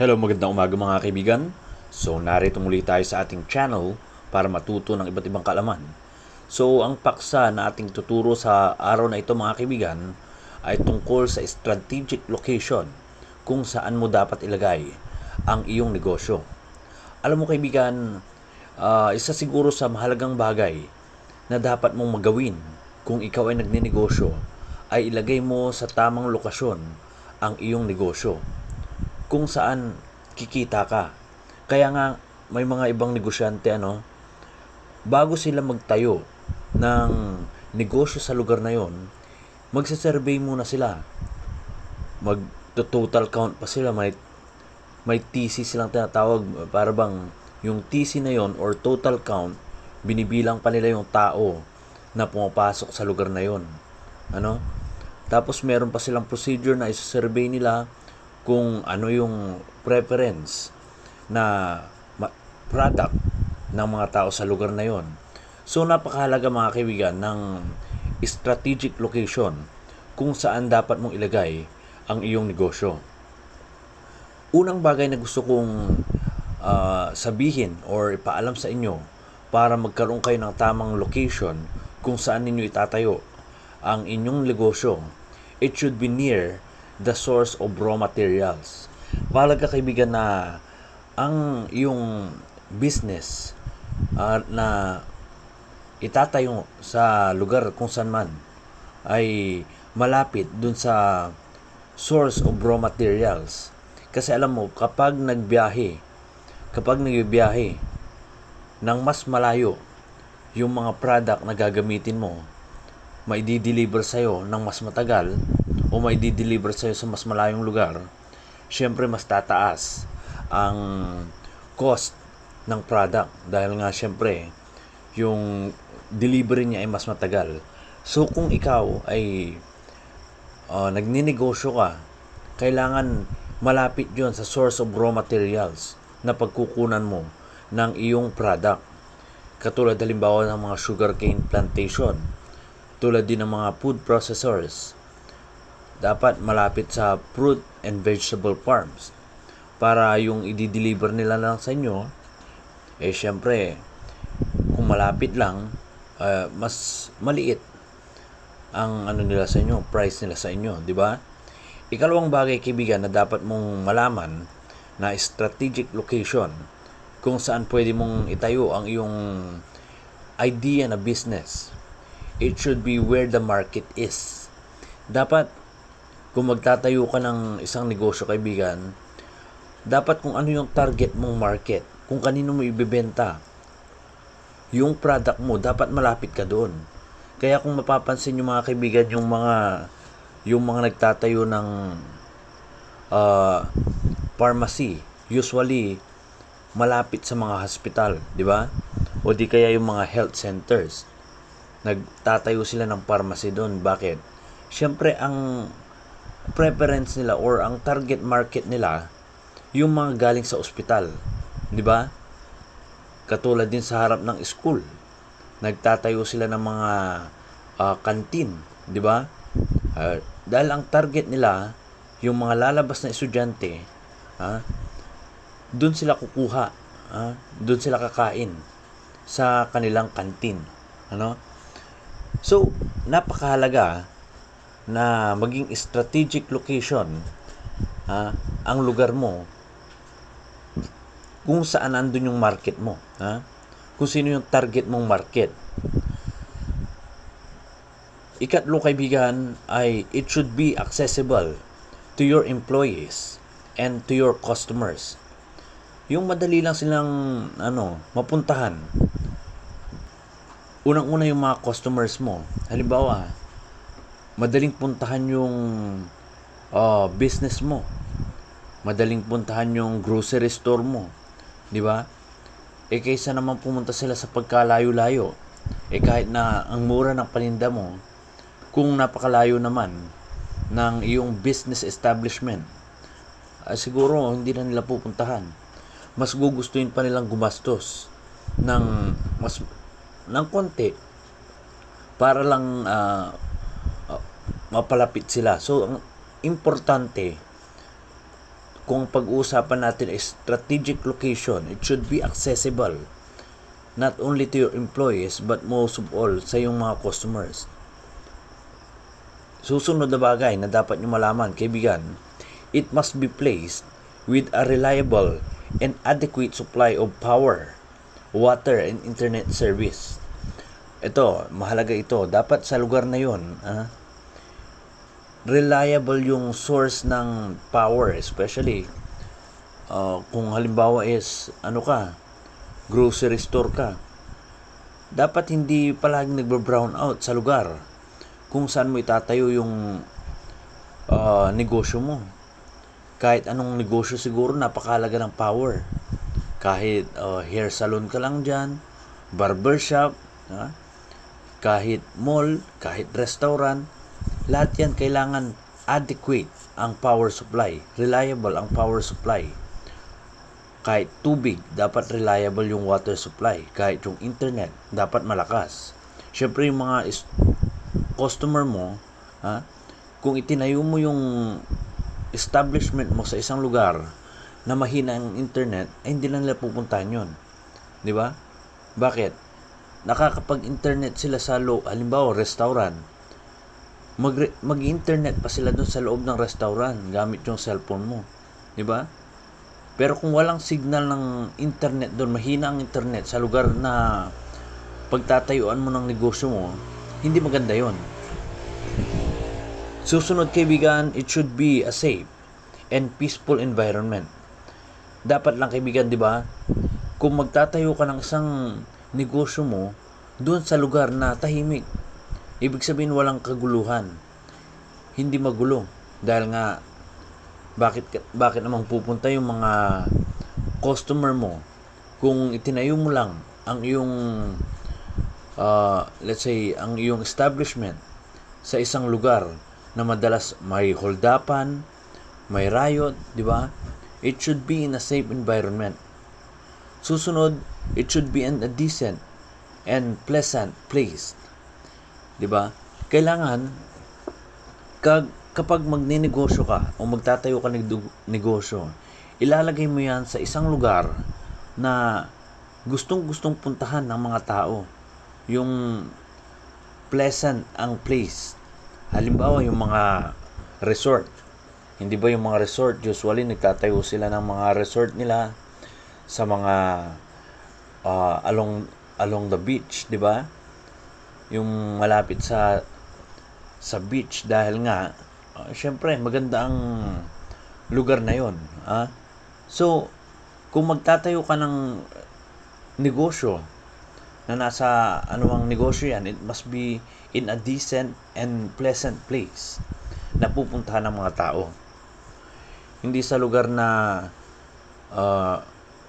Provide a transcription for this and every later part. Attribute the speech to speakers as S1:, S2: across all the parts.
S1: Hello, magandang umaga mga kaibigan. So, narito muli tayo sa ating channel para matuto ng iba't ibang kaalaman. So, ang paksa na ating tuturo sa araw na ito mga kaibigan ay tungkol sa strategic location kung saan mo dapat ilagay ang iyong negosyo. Alam mo kaibigan, ah, isa siguro sa mahalagang bagay na dapat mong magawin kung ikaw ay nagninegosyo ay ilagay mo sa tamang lokasyon ang iyong negosyo kung saan kikita ka. Kaya nga may mga ibang negosyante ano, bago sila magtayo ng negosyo sa lugar na yon, magsa-survey muna sila. Mag total count pa sila, may may TC silang tinatawag para bang yung TC na yon or total count binibilang pa nila yung tao na pumapasok sa lugar na yon. Ano? Tapos meron pa silang procedure na isa-survey nila kung ano yung preference na product ng mga tao sa lugar na yon. So napakahalaga mga kaibigan ng strategic location kung saan dapat mong ilagay ang iyong negosyo. Unang bagay na gusto kong ah, sabihin or ipaalam sa inyo para magkaroon kayo ng tamang location kung saan ninyo itatayo ang inyong negosyo, it should be near the source of raw materials. Mahalaga kaibigan na ang iyong business ah, na itatayo sa lugar kung saan man ay malapit dun sa source of raw materials. Kasi alam mo, kapag nagbiyahe, kapag nagbibiyahe ng mas malayo yung mga product na gagamitin mo, may di-deliver sa'yo ng mas matagal o may di-deliver sa'yo sa mas malayong lugar, syempre mas tataas ang cost ng product dahil nga syempre yung delivery niya ay mas matagal. So kung ikaw ay uh, nagninegosyo ka, kailangan malapit yon sa source of raw materials na pagkukunan mo ng iyong product. Katulad halimbawa ng mga sugarcane plantation, tulad din ng mga food processors. Dapat malapit sa fruit and vegetable farms para yung i-deliver nila lang sa inyo, eh syempre, kung malapit lang, uh, mas maliit ang ano nila sa inyo, price nila sa inyo, di ba? Ikalawang bagay kaibigan na dapat mong malaman na strategic location kung saan pwede mong itayo ang iyong idea na business. It should be where the market is. Dapat kung magtatayo ka ng isang negosyo kaibigan, dapat kung ano yung target mong market, kung kanino mo ibebenta, yung product mo, dapat malapit ka doon. Kaya kung mapapansin yung mga kaibigan, yung mga yung mga nagtatayo ng uh, pharmacy, usually malapit sa mga hospital, di ba? O di kaya yung mga health centers. Nagtatayo sila ng pharmacy doon. Bakit? Siyempre, ang preference nila or ang target market nila, yung mga galing sa ospital. Di ba? Katulad din sa harap ng school. Nagtatayo sila ng mga uh, kantin. Di ba? Uh, dahil ang target nila, yung mga lalabas na estudyante, ha, doon sila kukuha, ha, doon sila kakain sa kanilang kantin. Ano? So, napakahalaga na maging strategic location ha, ang lugar mo kung saan andun yung market mo. Ha? Kung sino yung target mong market. Ikatlo kaibigan ay it should be accessible to your employees and to your customers. Yung madali lang silang ano, mapuntahan. Unang-una yung mga customers mo. Halimbawa, madaling puntahan yung uh, business mo. Madaling puntahan yung grocery store mo. 'Di ba? Eh kaysa naman pumunta sila sa pagkalayo-layo. Eh kahit na ang mura ng paninda mo, kung napakalayo naman ng iyong business establishment, uh, siguro hindi na nila pupuntahan. Mas gugustuhin pa nilang gumastos ng mas ng konti para lang uh, mapalapit sila. So, ang importante kung pag-uusapan natin ay strategic location, it should be accessible not only to your employees but most of all sa iyong mga customers. Susunod na bagay na dapat nyo malaman, kaibigan, it must be placed with a reliable and adequate supply of power, water, and internet service. Ito, mahalaga ito. Dapat sa lugar na yon, ah, reliable yung source ng power, especially uh, kung halimbawa is, ano ka, grocery store ka. Dapat hindi palaging nagbe-brown out sa lugar kung saan mo itatayo yung uh, negosyo mo. Kahit anong negosyo siguro napakalaga ng power. Kahit uh, hair salon ka lang dyan, barbershop, ha? kahit mall, kahit restaurant, lahat yan kailangan adequate ang power supply, reliable ang power supply. Kahit tubig, dapat reliable yung water supply. Kahit yung internet, dapat malakas. Siyempre yung mga customer mo, ha, kung itinayo mo yung establishment mo sa isang lugar na mahina ang internet, ay hindi na nila pupuntahan yun. Di ba? Bakit? Nakakapag-internet sila sa lo, halimbawa restaurant. Mag mag-internet pa sila doon sa loob ng restaurant gamit yung cellphone mo. Di ba? Pero kung walang signal ng internet doon, mahina ang internet sa lugar na pagtatayuan mo ng negosyo mo, hindi maganda yon. Susunod kaibigan, it should be a safe and peaceful environment. Dapat lang kaibigan, di ba? Kung magtatayo ka ng isang negosyo mo, doon sa lugar na tahimik. Ibig sabihin walang kaguluhan. Hindi magulo. Dahil nga, bakit, bakit namang pupunta yung mga customer mo kung itinayo mo lang ang iyong uh, let's say, ang iyong establishment sa isang lugar na madalas may holdapan, may riot, di ba? It should be in a safe environment. Susunod, it should be in a decent and pleasant place. Di ba? Kailangan kag, kapag magninegosyo ka o magtatayo ka ng negosyo, ilalagay mo yan sa isang lugar na gustong-gustong puntahan ng mga tao yung pleasant ang place. Halimbawa, yung mga resort. Hindi ba yung mga resort, usually nagtatayo sila ng mga resort nila sa mga uh, along along the beach, di ba? Yung malapit sa sa beach dahil nga uh, syempre maganda ang lugar na 'yon, ah. So, kung magtatayo ka ng negosyo na nasa anumang negosyo yan, it must be in a decent and pleasant place na pupuntahan ng mga tao. Hindi sa lugar na uh,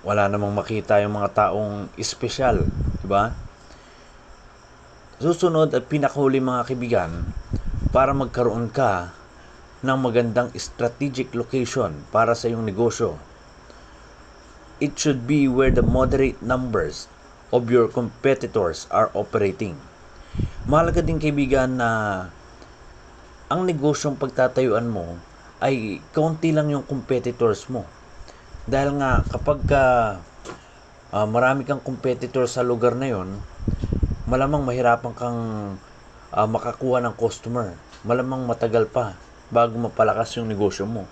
S1: wala namang makita yung mga taong espesyal, di ba? Susunod at pinakahuli mga kaibigan, para magkaroon ka ng magandang strategic location para sa iyong negosyo. It should be where the moderate numbers of your competitors are operating. Mahalaga din kaibigan na ang negosyong pagtatayuan mo ay kaunti lang yung competitors mo. Dahil nga kapag ka, uh, marami kang competitor sa lugar na yon, malamang mahirapan kang uh, makakuha ng customer. Malamang matagal pa bago mapalakas yung negosyo mo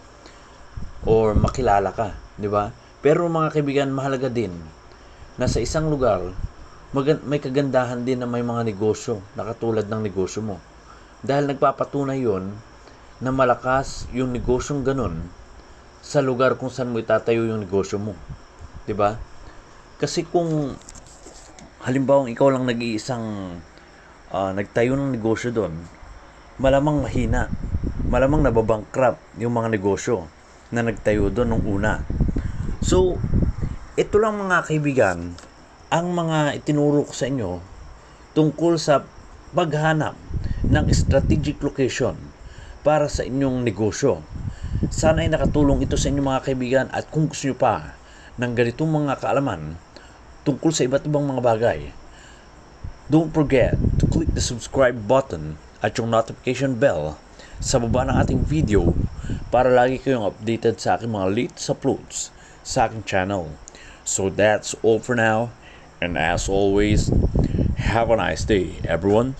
S1: or makilala ka, di ba? Pero mga kaibigan, mahalaga din na sa isang lugar, may kagandahan din na may mga negosyo na katulad ng negosyo mo. Dahil nagpapatunay yon na malakas yung negosyong ganun sa lugar kung saan mo itatayo yung negosyo mo. 'Di ba? Kasi kung halimbawa ikaw lang nag-iisang uh, nagtayo ng negosyo doon, malamang mahina. Malamang nababankrupt yung mga negosyo na nagtayo doon nung una. So, ito lang mga kaibigan, ang mga itinuro ko sa inyo tungkol sa paghanap ng strategic location para sa inyong negosyo. Sana ay nakatulong ito sa inyong mga kaibigan at kung gusto nyo pa ng ganitong mga kaalaman tungkol sa iba't ibang mga bagay, don't forget to click the subscribe button at yung notification bell sa baba ng ating video para lagi kayong updated sa aking mga latest uploads sa aking channel. So that's all for now. And as always, have a nice day, everyone.